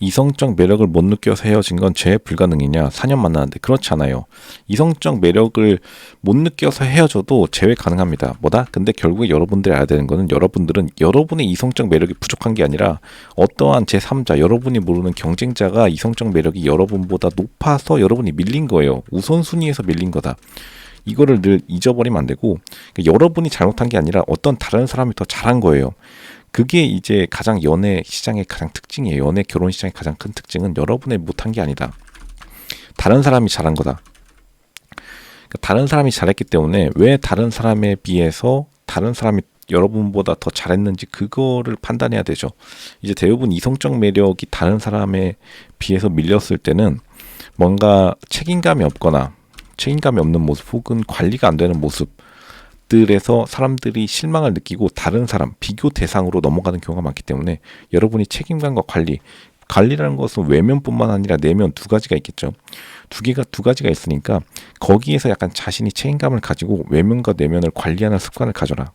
이성적 매력을 못 느껴서 헤어진 건 재회 불가능이냐? 4년 만나는데 그렇지 않아요. 이성적 매력을 못 느껴서 헤어져도 재회 가능합니다. 뭐다? 근데 결국에 여러분들이 알아야 되는 거는 여러분들은 여러분의 이성적 매력이 부족한 게 아니라 어떠한 제3자, 여러분이 모르는 경쟁자가 이성적 매력이 여러분보다 높아서 여러분이 밀린 거예요. 우선순위에서 밀린 거다. 이거를 늘 잊어버리면 안 되고 그러니까 여러분이 잘못한 게 아니라 어떤 다른 사람이 더 잘한 거예요. 그게 이제 가장 연애 시장의 가장 특징이에요. 연애 결혼 시장의 가장 큰 특징은 여러분의 못한 게 아니다. 다른 사람이 잘한 거다. 그러니까 다른 사람이 잘했기 때문에 왜 다른 사람에 비해서 다른 사람이 여러분보다 더 잘했는지 그거를 판단해야 되죠. 이제 대부분 이성적 매력이 다른 사람에 비해서 밀렸을 때는 뭔가 책임감이 없거나 책임감이 없는 모습 혹은 관리가 안 되는 모습 들에서 사람들이 실망을 느끼고 다른 사람 비교 대상으로 넘어가는 경우가 많기 때문에 여러분이 책임감과 관리 관리라는 것은 외면뿐만 아니라 내면 두 가지가 있겠죠. 두 개가 두 가지가 있으니까 거기에서 약간 자신이 책임감을 가지고 외면과 내면을 관리하는 습관을 가져라.